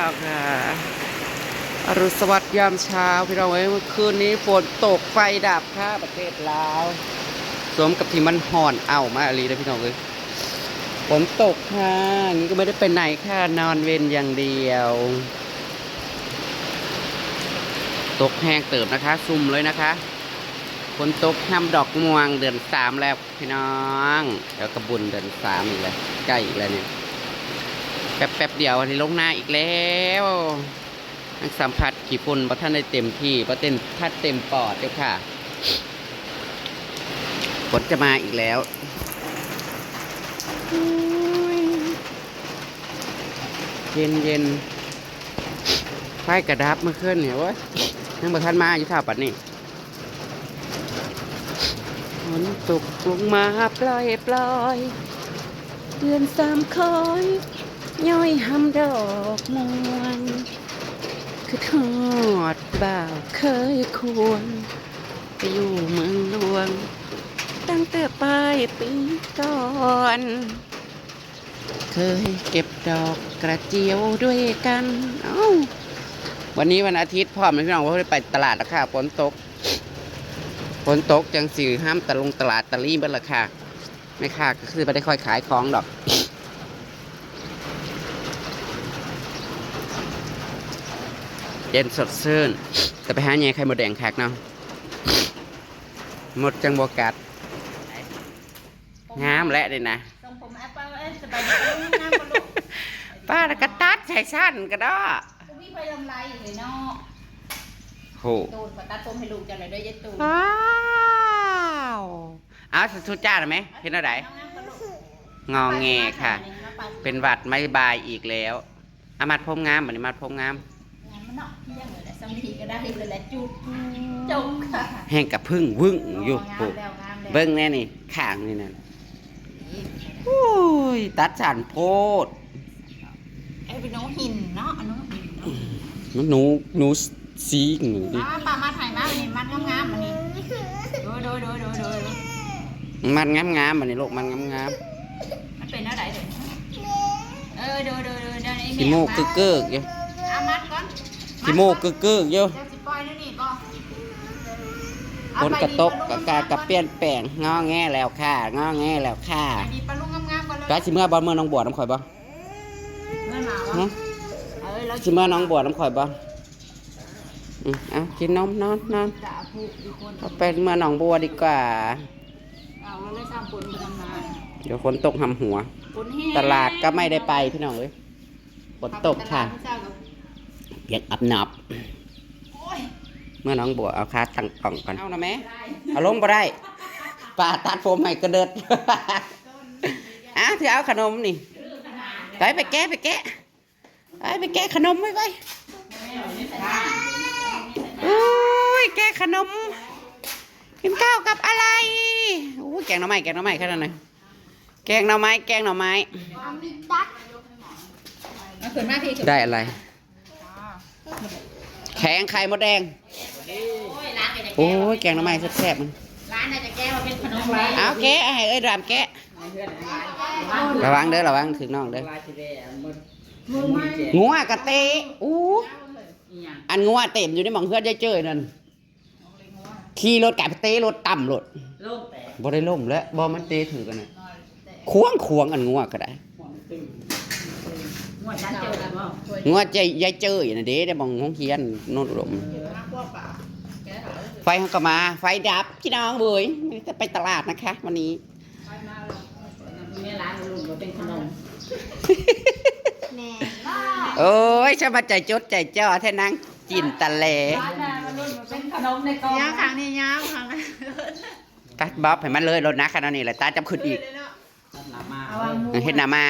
น้องค่ะอรุณสวัสดิ์ยามเช้าพี่น้องเอ้ยคืนนี้ฝนตกไฟดับค่ะประเทศลาวสวมกับที่มันห่อนเอามาอะไรนะพี่น้องเอ้ยฝนตกค่ะนี้ก็ไม่ได้ไปไหนค่ะนอนเวนอย่างเดียว ตกแห้งเติบนะคะ ซุ่มเลยนะคะฝนตกห้ามดอกม่วงเดือนสามแล้วพี่น้อง แล้วกระบุญเดือนสามอีกแล้วใกล้อีกแล้วเนี่ย แป๊บแป๊บเดียวอันนี้ลงหน้าอีกแล้วนักสัมผัสขี่ฝุ่นประท่านได้เต็มที่ประเต็นทัดเต็มปอดเจ้าค่ะฝนจะมาอีกแล้วเย็นเย็นไฟกระดับเมื่อคืนเนี่ยวะยังประท่านมาอยู่ท่าปัดนี่ฝนตกลงมาปล่อยปล่อยเดือนสามคอย ย้อยหำดอกมวงคือทอดบ่าวเคยควรไปอยู่เมืองหลวง ตั้งแต่ปลายปีก่อน เคยเก็บดอกกระเจียวด้วยกันเอ้าวันนี้วันอาทิตย์พ่อแม่พี่น้องว่าไปตลาดแล้วค่ะฝนตกฝนตกจังสื่อห้ามตะลงตลาดตะลี่เบิ้ลละค่ะไม่ค่ะก็คือไม่ได้ค่อยขายของดอก เย็นสดชื่นแต่ไปหาแง่ไข่มดแดงคักเนาะหมดจังบกัดงามและเลยนะทรงผมแอปเปิ้ลเอ้ยสบายดีลูกงามกว่าลูกป้าแล้วก็ตัดใส่สั้นก็ได้กูมีไปลำไรเลยเนาะโหตูนขอตัดผมให้ลูกจังเลยด้วยยายตูนว้าวเอาสุดจ้าหน่อยไหมเห็นอะไรงามกว่าลูกงอแงค่ะ เป็เป็นนหวัดไม่บายอีกแล้วอามัดผมงามบันนี้มัดผมงามงาน มันเนาะที่ยังเลยแหละสำลีก็ได้เลยแหละจุดจบค่ะแห้งกับพึ่งวึ่งอยู่งาปุ๊มแล้วงามแล้วเบิ้งแน่นี่ข้างนี่นั่นโอ้ยตัดสันโพดไอ้เป็นน้องหินเนาะอันน้องหินเนาะหนูหนูสีหนูดิอ่าป้ามาถ่ายมาอันนี้มันงามๆอันนี้ดูดูดูดูดูดูมันงามงามๆบันนี้ลูกมันงามงามมันเป็นอะไรเดี๋ยวเออดูดูดูเดี๋ยวนี้ขี้โมกกึกเกิกอยู่อามัดก่อน ขี้โมกกึกเกิกอยู่เดี๋ยวสิปล่อยนี่นี่บ่ฝนกระตกกะกากระเปลี่ยนแปลงงอแงแล้วค่ะงอแงแล้วค่ะอันนี้ปลาลุงงามๆก่อนเลยก็สิเมื่อบ่เมื่อน้องบวชน้ำข่อยบ่เมื่อหนาวฮะอะเอ้ยแล้วสิเมื่อน้องบวชน้ำข่อยบ่อืมเอากินนมนอนนอนด่าผู้อีกคนเอาไปเมื่อน้องบัวดีกว่า เอาแล้วเลยสร้างฝนไปทำงานเดี๋ยวฝนตกหำหัวฝนแห้งตลาดก็ไม่ได้ไปพี่น้องเอ้ยฝนตกค่ะ ตลาดเช้ากับ เปียกอับหนับโอ้ยเมื่อน้องบัวเอาคาตั้งกล่องก่อนเอานะแม่ได้เอาลงบ่ได้ป้าตัดผมให้กระเดิดอ้าวถือเอาขนมนี่ไปไปแกะไปแกะไปไปแกะขนมไว้ไว้อุ้ยแกะขนมกินข้าวกับอะไรอู้แกงหน่อไม้แกงหน่อไม้แค่นั้นเลยแกงหน่อไม้แกงหน่อไม้เอาขึ้นมาพี่ขึ้นได้อะไร แข็งไข่มดแดง โอ้ยร้านก็จะโอ้แก้ยแกงหน่อไม้แซ่บๆมันร้านน่าจะแก้ว่าเป็นขนมร้านเอาแกะให้เอ้ยรามแกะระวังเด้อระวังถึงน้องเด้องัวกะเตะอู้อันงัวเต็มอยู่ในหมองเพื่อนยายเจ้ยนั่นขี่รถไก่ไปเตะรถต่ำรถโลกแตกบ่ได้ล่มแล้วบ่มันเตะถือกันน่ะควงควงอันงัวก็ได้ง วดนั้นเจอกันบ่งัวใจยายเจ้ยน่ะเด้ได้หมองห้องเฮียนโนนอุดมไฟเขาก็มา ไฟดับพี่น้องเว้ยจะไปตลาดนะคะ วันนี้แม่ร้านลุงก็เป็นขนมโอ้ยชะมาใจจดใจจ่อแท่นางจินตะเลร้านน่ะลุงเป็นขนมในกล่องยาวครั้งนี้ยาวครั้งนั้นตัดบ๊อบให้มันเลยรถนะขนาดนี้แหละตาจำขึ้นอีกเอาวางหมูเห็นหน้ามา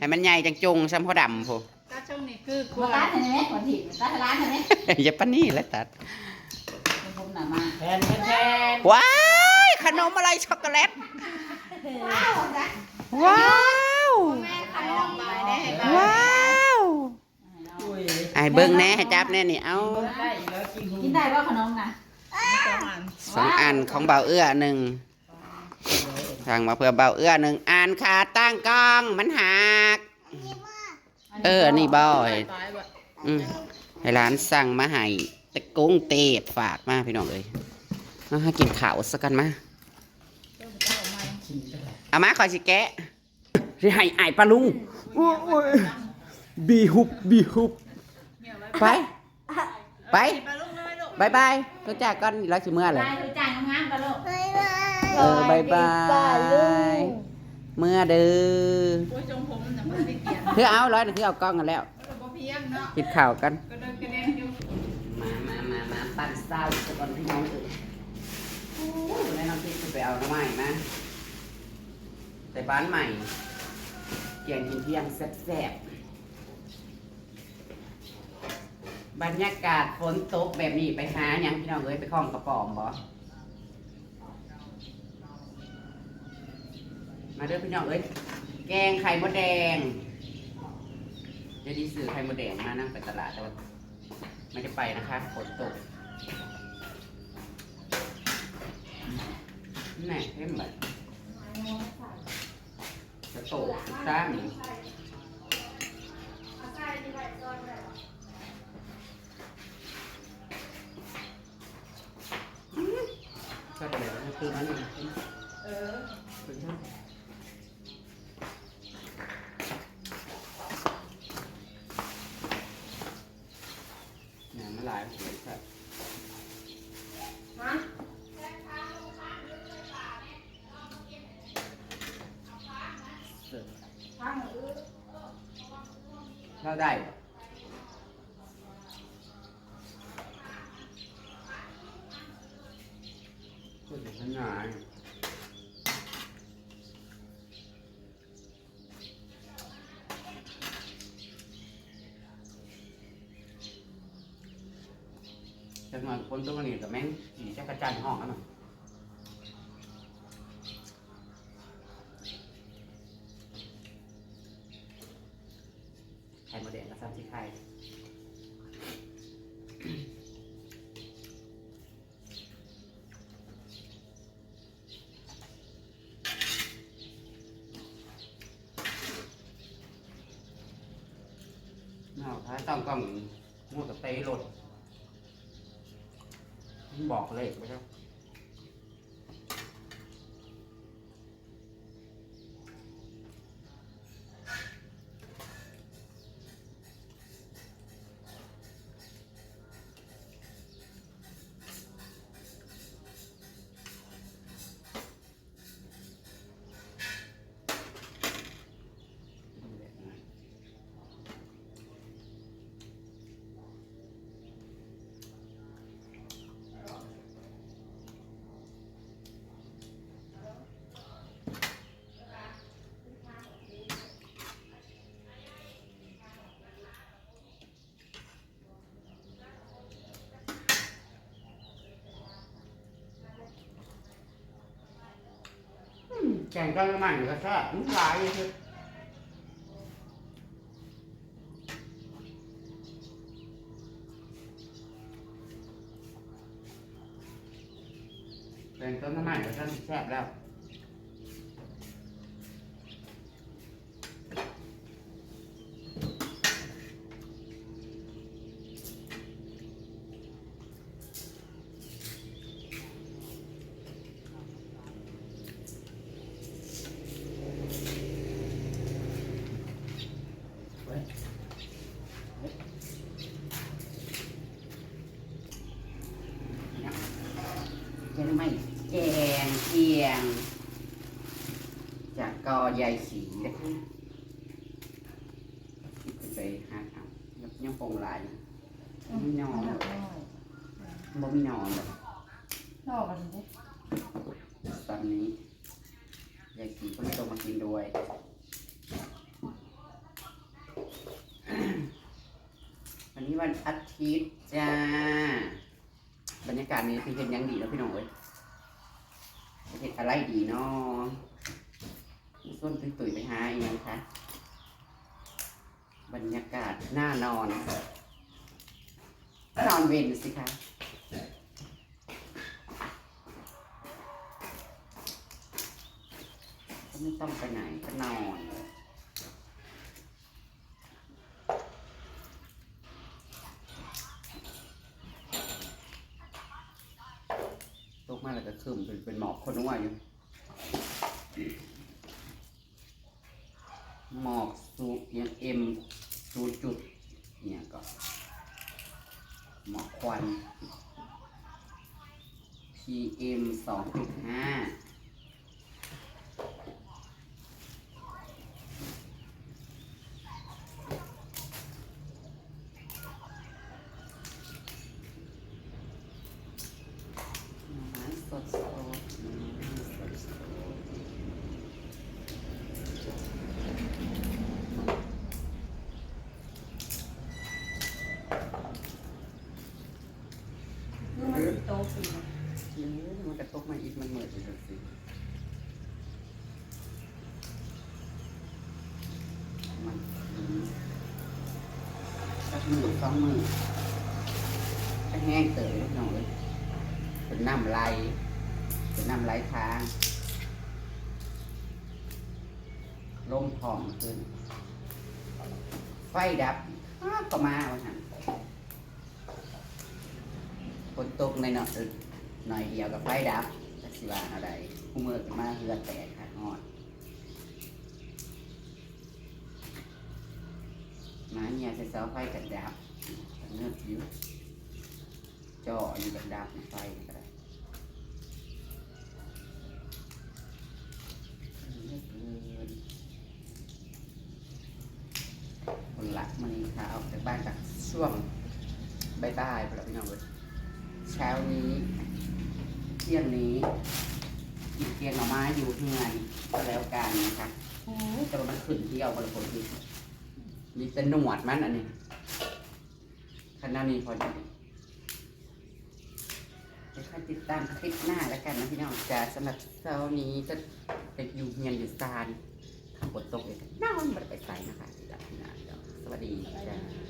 ให้มันใหญ่จังจงซ้ำเขาดำพูตาช่องนี้คือกลัวร้านเห็นไหมขอถีบร้านร้านเห็นไหมอย่าปานนี่แหล้วตัด ผมหนามาแทนแทนว้ายขนมอะไรช็อกโกแลต ว้าวนะว้าว แม่ขนมมาได้ว้าวอุ้ยไอ้เบิ้งแน่ให้จับแน่นี่เอาได้แล้วกินหูกินได้ว่าขนมนะสองอันของเบาเอื้อหนึ่ง สั่งมาเพื่อเบาเอื้อหนึ่งอ่านขาตั้งกล้องมันหัก เอออันนี้บ่อยอืมให้ร้านสั่งมาให้ตะกุ้งเตดฝากมาพี่น้องเลยมาหากินข้าวสักกันมาเจ้าเจ้ามากินไปเลยเอามาขอสิแกะสิให้อายปลาลุงโอ้ยบีฮุบบีฮุบไป ไปไปลูกเลยลูกบายบายตัวจากก่อนเราสิเมื่อเลยไปคือจ่ายงามๆกันลูก เออบายบายเมื่อเด้อโอ้ยจงผมน่ะบ่ได้เกียนเพื่อเอาร้อยหนึ่งเพื่อเอากล้องกันแล้วบ่เพียงเนาะกินข้าวกัน ก็เดินกระเด็นอยู่มามามามาปั้นเศร้าสักก่อนพี่น้องเอ้ยโอ้ยแม่น้องที่ไปเอาน้ำใหม่มาแต่บ้านใหม่เกียงกินเที่ยงแซ่บๆบรรยากาศฝนตกแบบนี้ไปหาหยังพี่น้องเอ้ยไปคล้องกระป๋อมบ่ มาเด้อพี่น้องเอ้ย แกงไข่มดแดงเดี๋ยวดีซื้อไข่มดแดงมานั่งไปตลาดแต่ว่าไม่ได้ไปนะคะฝนตกแน่เข้มแบบจะโตกสร้างก็เดี๋ยวคือมัน เออ คือเท่า เนี่ยมันหลายหัวครับฮะเสิร์ฟทางเออเข้าได้ปะพูดถึงขนาด จังหวะคนตัวนี้กับแม่งสีแจักระจันห้องกันหน่อยไข่มดแดงกับซ้ำที่ไข่นอกท้าต้องกล้องมั่วกับเตะรถ บอกเลขไปแล้ว แข่งกันใหม่ก็ชอบมันหลายเลยแข่งกันใหม่ก็ชอบแซ่บแล้วแกงไม่แกงเคียง จากกอใยสีนะคะไป หาเอายังยังปงหลายอยู่ไม่นอนบ่มีนอนเลยนอกกันดิตอนนี้ยายสีก็ไม่ต้องมากินด้วยวันนี้วันอาทิตย์จ้า บรรยากาศนี้คือเห็นยังดีแล้วพี่น้องเอ้ยเห็นอะไรดีเนาะส้นตุยๆไปหาอีกยังคะ บรรยากาศหน้านอนนอนเวนสิคะไม่ต้องไปไหนก็นอนตกมาแล้วก็คืมเป็นเป็นหมอกคนว่าอยู่หมอกูตรอย่างเอ็มสูตจุดเนี่ยก็หมอกควัน PM 2.5 สิโตขึ้นเยอมันกระตกมาอีกมันเหมือนจะสิมันสักมือสองมือก็แห้งเต๋อหน่อยเป็นน้ำไหลเป็นน้ำไหลทางลมพองขึ้น ไฟดับก็มาวันนั้น นตกในเนาะอึกหน่อยเดียวกับไฟดับแต่สิว่าอะไรผู้มือกันมาเรือแตกขาดงอดมาเนี่ยใส่เสาไฟกันดับเงือกอยู่จ่ออยู่กันดับไฟก็ได้ ก็แล้วกันนะคะโอ้ยแต่ว่ามันขึ้นเที่ยวบนคนที่มีแต่หนวดมันอันนี้ขนาดนี้พอดีจะค่อยติดตามคลิปหน้าแล้วกันนะพี่น้องจ้าสำหรับเช้านี้ก็เป็นอยู่เฮียนอยู่ซานฝนตกเลยนอนมันไปใส่นะคะที่ดับที่นาสวัสดีจ้า